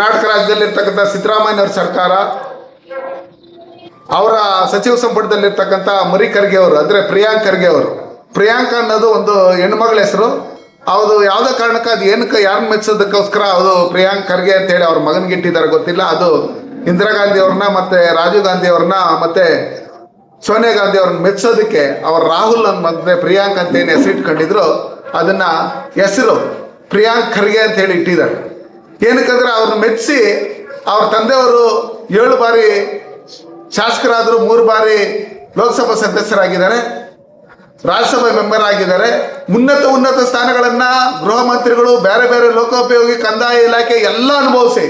ಕರ್ನಾಟಕ ರಾಜ್ಯದಲ್ಲಿರ್ತಕ್ಕಂಥ ಸಿದ್ದರಾಮಯ್ಯನವ್ರ ಸರ್ಕಾರ, ಅವರ ಸಚಿವ ಸಂಪುಟದಲ್ಲಿರ್ತಕ್ಕಂಥ ಮರಿ ಖರ್ಗೆ ಅವರು, ಅಂದ್ರೆ ಪ್ರಿಯಾಂಕ್ ಖರ್ಗೆ ಅವರು. ಪ್ರಿಯಾಂಕ ಅನ್ನೋದು ಒಂದು ಹೆಣ್ಮಗಳ ಹೆಸರು. ಅದು ಯಾವುದೇ ಕಾರಣಕ್ಕೆ ಅದು ಏನಕ್ಕೆ ಯಾರನ್ನ ಮೆಚ್ಚೋದಕ್ಕೋಸ್ಕರ ಅದು ಪ್ರಿಯಾಂಕ್ ಖರ್ಗೆ ಅಂತೇಳಿ ಅವ್ರ ಮಗನಿಗೆ ಇಟ್ಟಿದ್ದಾರೆ ಗೊತ್ತಿಲ್ಲ. ಅದು ಇಂದಿರಾ ಗಾಂಧಿ ಅವ್ರನ್ನ ಮತ್ತೆ ರಾಜೀವ್ ಗಾಂಧಿ ಅವ್ರನ್ನ ಮತ್ತೆ ಸೋನಿಯಾ ಗಾಂಧಿ ಅವ್ರನ್ನ ಮೆಚ್ಚೋದಕ್ಕೆ ಅವ್ರ ರಾಹುಲ್ ಅನ್ನ ಮತ್ತೆ ಪ್ರಿಯಾಂಕ್ ಅಂತ ಏನು ಹೆಸರಿಟ್ಕೊಂಡಿದ್ರು ಅದನ್ನ ಹೆಸರು ಪ್ರಿಯಾಂಕ್ ಖರ್ಗೆ ಅಂತ ಹೇಳಿ ಇಟ್ಟಿದ್ದಾರೆ. ಏನಕ್ಕಂದ್ರೆ ಅವ್ರನ್ನ ಮೆಚ್ಚಿಸಿ ಅವ್ರ ತಂದೆಯವರು ಏಳು ಬಾರಿ ಶಾಸಕರಾದರು, ಮೂರು ಬಾರಿ ಲೋಕಸಭಾ ಸದಸ್ಯರಾಗಿದ್ದಾರೆ, ರಾಜ್ಯಸಭೆ ಮೆಂಬರ್ ಆಗಿದ್ದಾರೆ. ಉನ್ನತ ಉನ್ನತ ಸ್ಥಾನಗಳನ್ನ ಗೃಹ ಮಂತ್ರಿಗಳು, ಬೇರೆ ಬೇರೆ ಲೋಕೋಪಯೋಗಿ, ಕಂದಾಯ ಇಲಾಖೆ ಎಲ್ಲ ಅನುಭವಿಸಿ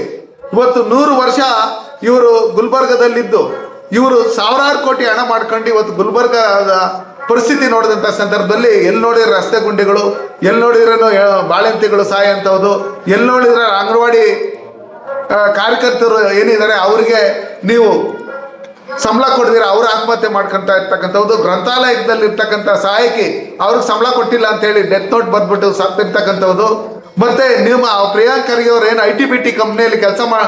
ಇವತ್ತು ನೂರು ವರ್ಷ ಇವರು ಗುಲ್ಬರ್ಗದಲ್ಲಿದ್ದು. ಇವರು ಸಾವಿರಾರು ಕೋಟಿ ಹಣ ಮಾಡ್ಕೊಂಡು ಇವತ್ತು ಗುಲ್ಬರ್ಗದ ಪರಿಸ್ಥಿತಿ ನೋಡಿದಂಥ ಸಂದರ್ಭದಲ್ಲಿ ಎಲ್ಲಿ ನೋಡಿದ್ರೆ ರಸ್ತೆ ಗುಂಡಿಗಳು, ಎಲ್ಲಿ ನೋಡಿದ್ರೂ ಬಾಳೆಂತಿಗಳು ಸಹಾಯ ಅಂತವ್ದು ಎಲ್ಲಿ ನೋಡಿದ್ರೆ ಅಂಗನವಾಡಿ ಕಾರ್ಯಕರ್ತರು ಏನಿದ್ದಾರೆ, ಅವರಿಗೆ ನೀವು ಸಂಬಳ ಕೊಡ್ದಿರ ಅವ್ರು ಆತ್ಮಹತ್ಯೆ ಮಾಡ್ಕೊಂತ ಇರ್ತಕ್ಕಂಥದ್ದು ಗ್ರಂಥಾಲಯದಲ್ಲಿ ಇರ್ತಕ್ಕಂಥ ಸಹಾಯಕಿ ಅವ್ರಿಗೆ ಸಂಬಳ ಕೊಟ್ಟಿಲ್ಲ ಅಂತ ಹೇಳಿ ಡೆತ್ ನೋಟ್ ಬಂದ್ಬಿಟ್ಟು ಸತ್ತಿರ್ತಕ್ಕಂಥದ್ದು ಮತ್ತೆ ನಿಮ್ಮ ಪ್ರಿಯಾಂಕ್ ಖರ್ಗೆ ಅವ್ರು ಏನು ಐ ಟಿ ಬಿ ಟಿ ಕಂಪ್ನಿಯಲ್ಲಿ ಕೆಲಸ ಮಾ,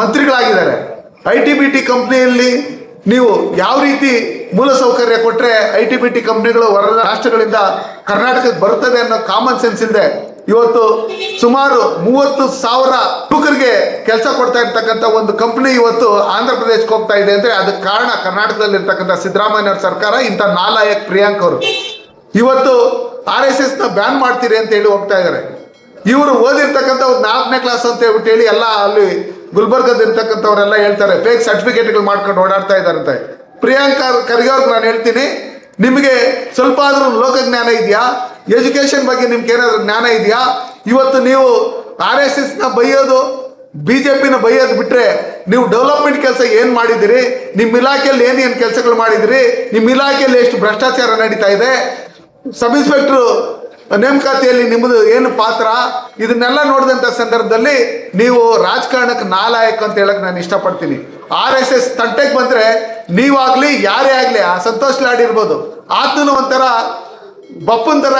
ಮಂತ್ರಿಗಳಾಗಿದ್ದಾರೆ. ಐ ಟಿ ಬಿ ಟಿ ಕಂಪ್ನಿಯಲ್ಲಿ ನೀವು ಯಾವ ರೀತಿ ಮೂಲಸೌಕರ್ಯ ಕೊಟ್ಟರೆ ಐ ಟಿ ಬಿ ಟಿ ಕಂಪ್ನಿಗಳು ಹೊರ ರಾಷ್ಟ್ರಗಳಿಂದ ಕರ್ನಾಟಕಕ್ಕೆ ಬರ್ತದೆ ಅನ್ನೋ ಕಾಮನ್ ಸೆನ್ಸ್ ಇಲ್ಲದೆ ಇವತ್ತು ಸುಮಾರು ಮೂವತ್ತು ಸಾವಿರ ಯುವಕರಿಗೆ ಕೆಲಸ ಕೊಡ್ತಾ ಇರ್ತಕ್ಕಂಥ ಒಂದು ಕಂಪನಿ ಇವತ್ತು ಆಂಧ್ರ ಪ್ರದೇಶಕ್ಕೆ ಹೋಗ್ತಾ ಇದೆ ಅಂದ್ರೆ ಅದಕ್ಕೆ ಕಾರಣ ಕರ್ನಾಟಕದಲ್ಲಿ ಇರ್ತಕ್ಕಂಥ ಸಿದ್ದರಾಮಯ್ಯ ಅವ್ರ ಸರ್ಕಾರ, ಇಂಥ ನಾಲಾಯಕ್ ಪ್ರಿಯಾಂಕ್ ಅವರು. ಇವತ್ತು ಆರ್ ಎಸ್ ಎಸ್ನ ಬ್ಯಾನ್ ಮಾಡ್ತೀರಿ ಅಂತ ಹೇಳಿ ಹೋಗ್ತಾ ಇದ್ದಾರೆ ಇವರು ಓದಿರ್ತಕ್ಕಂಥ ಒಂದು ನಾಲ್ಕನೇ ಕ್ಲಾಸ್ ಅಂತ ಹೇಳ್ಬಿಟ್ಟು ಹೇಳಿ ಎಲ್ಲ ಅಲ್ಲಿ ಗುಲ್ಬರ್ಗದ ಇರ್ತಕ್ಕಂಥವರೆಲ್ಲ ಹೇಳ್ತಾರೆ ಫೇಕ್ ಸರ್ಟಿಫಿಕೇಟ್ಗಳು ಮಾಡ್ಕೊಂಡು ಓಡಾಡ್ತಾ ಇದ್ದಾರಂತೆ ಪ್ರಿಯಾಂಕ ಖರ್ಗೆ ನಾನು ಹೇಳ್ತೀನಿ, ನಿಮಗೆ ಸ್ವಲ್ಪ ಆದ್ರೂ ಲೋಕಜ್ಞಾನ ಇದೆಯಾ? ಎಜುಕೇಶನ್ ಬಗ್ಗೆ ನಿಮ್ಗೆ ಏನಾದರೂ ಜ್ಞಾನ ಇದೆಯಾ? ಇವತ್ತು ನೀವು ಆರ್ ಎಸ್ ಎಸ್ನ ಬೈಯೋದು ಬಿ ಜೆ ಪಿನ ಬೈಯೋದು ಬಿಟ್ಟರೆ ನೀವು ಡೆವಲಪ್ಮೆಂಟ್ ಕೆಲಸ ಏನು ಮಾಡಿದಿರಿ? ನಿಮ್ಮ ಇಲಾಖೆಯಲ್ಲಿ ಏನೇನು ಕೆಲಸಗಳು ಮಾಡಿದಿರಿ? ನಿಮ್ಮ ಇಲಾಖೆಯಲ್ಲಿ ಎಷ್ಟು ಭ್ರಷ್ಟಾಚಾರ ನಡೀತಾ ಇದೆ? ಸಬ್ ಇನ್ಸ್ಪೆಕ್ಟ್ರು ನೇಮಕಾತಿಯಲ್ಲಿ ನಿಮ್ಮದು ಏನು ಪಾತ್ರ? ಇದನ್ನೆಲ್ಲ ನೋಡಿದಂಥ ಸಂದರ್ಭದಲ್ಲಿ ನೀವು ರಾಜಕಾರಣಕ್ಕೆ ನಾಲಾಯಕ ಅಂತ ಹೇಳಕ್ ನಾನು ಇಷ್ಟಪಡ್ತೀನಿ. ಆರ್ ಎಸ್ ಎಸ್ ತಂಟೆಗೆ ಬಂದ್ರೆ ನೀವಾಗ್ಲಿ, ಯಾರೇ ಆಗ್ಲಿ, ಆ ಸಂತೋಷ್ ಲಾಡ್ ಇರ್ಬೋದು. ಆತನು ಒಂಥರ ಬಪ್ಪನ್ ಥರ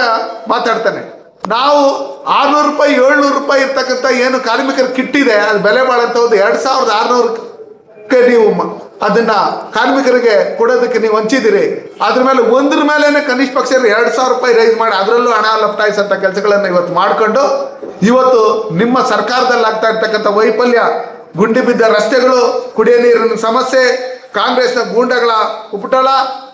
ಮಾತಾಡ್ತಾನೆ. ನಾವು ಆರ್ನೂರು ರೂಪಾಯಿ, ಏಳ್ನೂರು ರೂಪಾಯಿ ಇರ್ತಕ್ಕಂಥ ಏನು ಕಾರ್ಮಿಕರ ಕಿಟ್ಟಿದೆ ಅದು ಬೆಲೆ ಬಾಳಂತ ಒಂದು ಎರಡು ಸಾವಿರದ ಆರ್ನೂರಕ್ಕೆ ನೀವು ಅದನ್ನ ಕಾರ್ಮಿಕರಿಗೆ ಕೊಡೋದಕ್ಕೆ ನೀವು ಹಂಚಿದಿರಿ ಅದ್ರ ಮೇಲೆ ಒಂದ್ರ ಮೇಲೇನೆ ಕನಿಷ್ಠ ಪಕ್ಷ ಎರಡು ಸಾವಿರ ರೂಪಾಯಿ ರೈಸ್ ಮಾಡಿ, ಅದರಲ್ಲೂ ಹಣ ಲಪ್ಟಾಯಿಸಂತ ಕೆಲಸಗಳನ್ನು ಇವತ್ತು ಮಾಡ್ಕೊಂಡು, ಇವತ್ತು ನಿಮ್ಮ ಸರ್ಕಾರದಲ್ಲಿ ಆಗ್ತಾ ಇರ್ತಕ್ಕಂಥ ವೈಫಲ್ಯ ಗುಂಡಿ ಬಿದ್ದ ರಸ್ತೆಗಳು, ಕುಡಿಯ ನೀರಿನ ಸಮಸ್ಯೆ, ಕಾಂಗ್ರೆಸ್ನ ಗೂಂಡಗಳ ಉಪಟಳ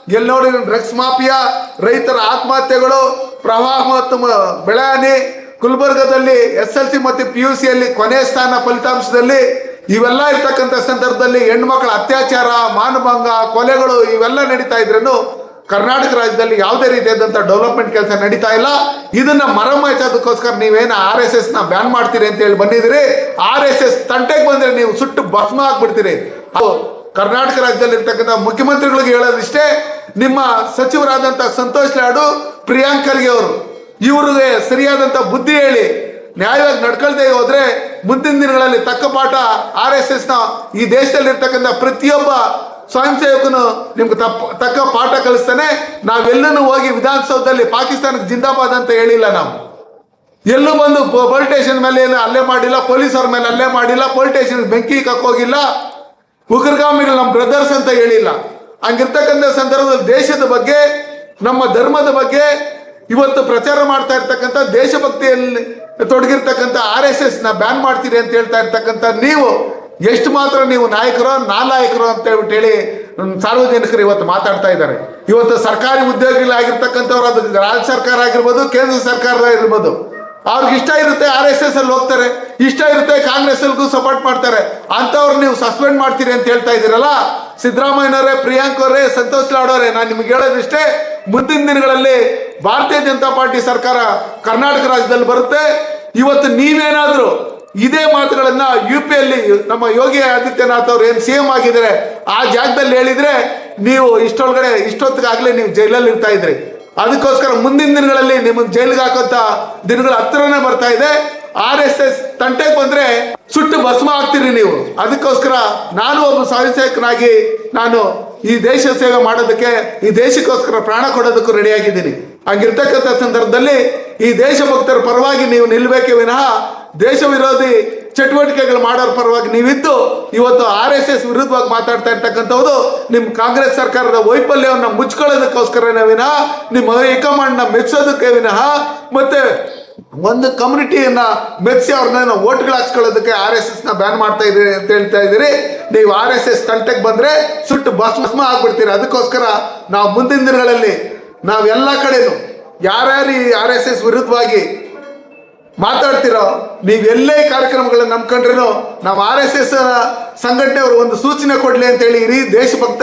ಎಲ್ಲಿ ನೋಡಿ ಡ್ರಗ್ಸ್ ಮಾಫಿಯಾ, ರೈತರ ಆತ್ಮಹತ್ಯೆಗಳು, ಪ್ರವಾಹ ಮತ್ತು ಮ- ಬೆಳೆ ಹಾನಿ ಗುಲ್ಬರ್ಗದಲ್ಲಿ ಎಸ್ ಎಲ್ ಸಿ ಮತ್ತು ಪಿ ಯು ಸಿಯಲ್ಲಿ ಕೊನೆ ಸ್ಥಾನ ಫಲಿತಾಂಶದಲ್ಲಿ ಇವೆಲ್ಲ ಇರ್ತಕ್ಕಂಥ ಸಂದರ್ಭದಲ್ಲಿ ಹೆಣ್ಮಕ್ಳ ಅತ್ಯಾಚಾರ, ಮಾನಭಂಗ, ಕೊಲೆಗಳು ಇವೆಲ್ಲ ನಡೀತಾ ಇದ್ರೂ ಕರ್ನಾಟಕ ರಾಜ್ಯದಲ್ಲಿ ಯಾವುದೇ ರೀತಿಯಾದಂಥ ಡೆವಲಪ್ಮೆಂಟ್ ಕೆಲಸ ನಡೀತಾ ಇಲ್ಲ. ಇದನ್ನ ಮರಮಾಯಿಸೋದಕ್ಕೋಸ್ಕರ ನೀವೇನು ಆರ್ ಎಸ್ನ ಬ್ಯಾನ್ ಮಾಡ್ತೀರಿ ಅಂತ ಹೇಳಿ ಬಂದಿದ್ದೀರಿ. ಆರ್ ಎಸ್ ಎಸ್ ತಂಟೆಗೆ ಬಂದ್ರೆ ನೀವು ಸುಟ್ಟು ಭಸ್ಮ ಆಗ್ಬಿಡ್ತೀರಿ. ಅದು ಕರ್ನಾಟಕ ರಾಜ್ಯದಲ್ಲಿ ಇರ್ತಕ್ಕಂಥ ಮುಖ್ಯಮಂತ್ರಿಗಳಿಗೆ ಹೇಳೋದಿಷ್ಟೇ, ನಿಮ್ಮ ಸಚಿವರಾದಂಥ ಸಂತೋಷ್ ಲಾಡು, ಪ್ರಿಯಾಂಕ್ ಖರ್ಗೆ ಅವರು, ಇವ್ರಿಗೆ ಸರಿಯಾದಂಥ ಬುದ್ಧಿ ಹೇಳಿ, ನ್ಯಾಯವಾಗಿ ನಡ್ಕೊಳ್ದೇ ಹೋದ್ರೆ ಮುಂದಿನ ದಿನಗಳಲ್ಲಿ ತಕ್ಕ ಪಾಠ ಆರ್ ಎಸ್ ಎಸ್ನ ಈ ದೇಶದಲ್ಲಿರ್ತಕ್ಕಂಥ ಪ್ರತಿಯೊಬ್ಬ ಸ್ವಯಂ ಸೇವಕನು ನಿಮ್ಗೆ ತಪ್ಪ, ತಕ್ಕ ಪಾಠ ಕಲಿಸ್ತಾನೆ. ನಾವೆಲ್ಲನೂ ಹೋಗಿ ವಿಧಾನಸೌಧದಲ್ಲಿ ಪಾಕಿಸ್ತಾನಕ್ಕೆ ಜಿಂದಾಬಾದ್ ಅಂತ ಹೇಳಿಲ್ಲ ನಾವು. ಎಲ್ಲೂ ಬಂದು ಪೊಲೀಸ್ ಸ್ಟೇಷನ್ ಮೇಲೆ ಏನು ಅಲ್ಲೇ ಮಾಡಿಲ್ಲ ಪೊಲೀಸರ ಮೇಲೆ ಅಲ್ಲೇ ಮಾಡಿಲ್ಲ, ಪೊಲೀಸ್ ಸ್ಟೇಷನ್ ಬೆಂಕಿ ಕಕ್ಕೋಗಿಲ್ಲ, ಉಗ್ರಗಾಮಿಗಳು ನಮ್ಮ ಬ್ರದರ್ಸ್ ಅಂತ ಹೇಳಿಲ್ಲ. ಹಂಗಿರ್ತಕ್ಕಂಥ ಸಂದರ್ಭದಲ್ಲಿ ದೇಶದ ಬಗ್ಗೆ, ನಮ್ಮ ಧರ್ಮದ ಬಗ್ಗೆ ಇವತ್ತು ಪ್ರಚಾರ ಮಾಡ್ತಾ ಇರ್ತಕ್ಕಂಥ ದೇಶಭಕ್ತಿಯಲ್ಲಿ ತೊಡಗಿರ್ತಕ್ಕಂಥ ಆರ್ ಎಸ್ ಎಸ್ನ ಬ್ಯಾನ್ ಮಾಡ್ತೀರಿ ಅಂತ ಹೇಳ್ತಾ ಇರ್ತಕ್ಕಂಥ ನೀವು ಎಷ್ಟು ಮಾತ್ರ ನೀವು ನಾಯಕರು ನಾಲಾಯಕರು ಅಂತ ಹೇಳ್ಬಿಟ್ಟು ಹೇಳಿ ಸಾರ್ವಜನಿಕರು ಇವತ್ತು ಮಾತಾಡ್ತಾ ಇದ್ದಾರೆ. ಇವತ್ತು ಸರ್ಕಾರಿ ಉದ್ಯೋಗಿಗಳಾಗಿರ್ತಕ್ಕಂಥವ್ರು ಅದು ರಾಜ್ಯ ಸರ್ಕಾರ ಆಗಿರ್ಬೋದು, ಕೇಂದ್ರ ಸರ್ಕಾರ ಇರ್ಬೋದು ಅವ್ರಿಗೆ ಇಷ್ಟ ಇರುತ್ತೆ ಆರ್ ಎಸ್ ಎಸ್ ಅಲ್ಲಿ ಹೋಗ್ತಾರೆ. ಇಷ್ಟ ಇರುತ್ತೆ ಕಾಂಗ್ರೆಸ್ ಅಲ್ಲಿಗೂ ಸಪೋರ್ಟ್ ಮಾಡ್ತಾರೆ. ಅಂತವ್ರು ನೀವು ಸಸ್ಪೆಂಡ್ ಮಾಡ್ತೀರಿ ಅಂತ ಹೇಳ್ತಾ ಇದ್ದೀರಲ್ಲ? ಸಿದ್ದರಾಮಯ್ಯನವರೇ ಪ್ರಿಯಾಂಕ್ ಅವರೇ ಸಂತೋಷ್ ಲಾಡ್ ಅವರೇ ನಾನು ನಿಮ್ಗೆ ಹೇಳೋದಿಷ್ಟೇ, ಮುಂದಿನ ದಿನಗಳಲ್ಲಿ ಭಾರತೀಯ ಜನತಾ ಪಾರ್ಟಿ ಸರ್ಕಾರ ಕರ್ನಾಟಕ ರಾಜ್ಯದಲ್ಲಿ ಬರುತ್ತೆ. ಇವತ್ತು ನೀವೇನಾದರೂ ಇದೇ ಮಾತುಗಳನ್ನ ಯು ಪಿಯಲ್ಲಿ ನಮ್ಮ ಯೋಗಿ ಆದಿತ್ಯನಾಥ್ ಅವ್ರು ಏನು ಸಿ ಎಂ ಆಗಿದ್ದಾರೆ, ಆ ಜಾಗದಲ್ಲಿ ಹೇಳಿದ್ರೆ ನೀವು ಇಷ್ಟೊಳಗಡೆ, ಇಷ್ಟೊತ್ತಿಗಾಗಲೇ ನೀವು ಜೈಲಲ್ಲಿ ಇರ್ತಾ ಇದ್ರಿ. ಅದಕ್ಕೋಸ್ಕರ ಮುಂದಿನ ದಿನಗಳಲ್ಲಿ ನಿಮ್ಮನ್ನ ಜೈಲಿಗೆ ಹಾಕೋಂತ ದಿನಗಳ ಹತ್ರನೇ ಬರ್ತಾ ಇದೆ. ಆರ್ ಎಸ್ ಎಸ್ ತಂಟೆಗೆ ಬಂದ್ರೆ ಸುಟ್ಟು ಭಸ್ಮ ಆಗ್ತೀರಿ ನೀವು. ಅದಕ್ಕೋಸ್ಕರ ನಾನು ಒಬ್ಬ ಸ್ವಯಂಸೇವಕನಾಗಿ ನಾನು ಈ ದೇಶ ಸೇವೆ ಮಾಡೋದಕ್ಕೆ, ಈ ದೇಶಕ್ಕೋಸ್ಕರ ಪ್ರಾಣ ಕೊಡೋದಕ್ಕೂ ರೆಡಿಯಾಗಿದ್ದೀನಿ ಹಂಗಿರ್ತಕ್ಕಂಥ ಸಂದರ್ಭದಲ್ಲಿ ಈ ದೇಶಭಕ್ತರ ಪರವಾಗಿ ನೀವು ನಿಲ್ಬೇಕೇ ವಿನಃ ದೇಶ ವಿರೋಧಿ ಚಟುವಟಿಕೆಗಳು ಮಾಡೋರ ಪರವಾಗಿ ನೀವಿದ್ದು ಇವತ್ತು ಆರ್ ಎಸ್ ಎಸ್ ವಿರುದ್ಧವಾಗಿ ಮಾತಾಡ್ತಾ ಇರ್ತಕ್ಕಂಥವ್ರು ನಿಮ್ಮ ಕಾಂಗ್ರೆಸ್ ಸರ್ಕಾರದ ವೈಫಲ್ಯವನ್ನು ಮುಚ್ಕೊಳ್ಳೋದಕ್ಕೋಸ್ಕರನೇ ವಿನಃ ನಿಮ್ಮ ಹೈಕಮಾಂಡ್ನ ಮೆಚ್ಚೋದಕ್ಕೆ ವಿನಃ ಮತ್ತೆ ಒಂದು ಕಮ್ಯುನಿಟಿಯನ್ನ ಮೆಚ್ಚಿ ಅವ್ರನ್ನ ಓಟ್ಗಳು ಹಾಕ್ಸ್ಕೊಳ್ಳೋದಕ್ಕೆ ಆರ್ ಎಸ್ ಎಸ್ನ ಬ್ಯಾನ್ ಮಾಡ್ತಾ ಇದ್ದೀರಿ ಅಂತ ಹೇಳ್ತಾ ಇದ್ದೀರಿ. ನೀವು ಆರ್ ಎಸ್ ಎಸ್ ತಂಟೆಗೆ ಬಂದ್ರೆ ಸುಟ್ಟು ಭಸ್ಮ ಆಗ್ಬಿಡ್ತೀರಿ. ಅದಕ್ಕೋಸ್ಕರ ನಾವು ಮುಂದಿನ ದಿನಗಳಲ್ಲಿ ನಾವೆಲ್ಲ ಕಡೆನೂ ಯಾರ್ಯಾರು ಆರ್ ಎಸ್ ಎಸ್ ವಿರುದ್ಧವಾಗಿ ಮಾತಾಡ್ತಿರೋ ನೀವೆಲ್ಲೇ ಕಾರ್ಯಕ್ರಮಗಳನ್ನ ನಂಬ್ಕೊಂಡ್ರೂ ನಾವು ಆರ್ ಎಸ್ ಎಸ್ ಸಂಘಟನೆಯವರು ಒಂದು ಸೂಚನೆ ಕೊಡ್ಲಿ ಅಂತ ಹೇಳಿ ಇಡೀ ದೇಶಭಕ್ತ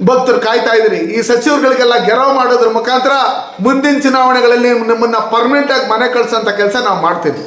ಭಕ್ತರು ಕಾಯ್ತಾ ಇದ್ರಿ. ಈ ಸಚಿವರುಗಳಿಗೆಲ್ಲ ಗೆರವು ಮಾಡೋದ್ರ ಮುಖಾಂತರ ಮುಂದಿನ ಚುನಾವಣೆಗಳಲ್ಲಿ ನಿಮ್ಮನ್ನ ಪರ್ಮನೆಂಟ್ ಆಗಿ ಮನೆ ಕಳ್ಸೋಂಥ ಕೆಲಸ ನಾವು ಮಾಡ್ತೀವಿ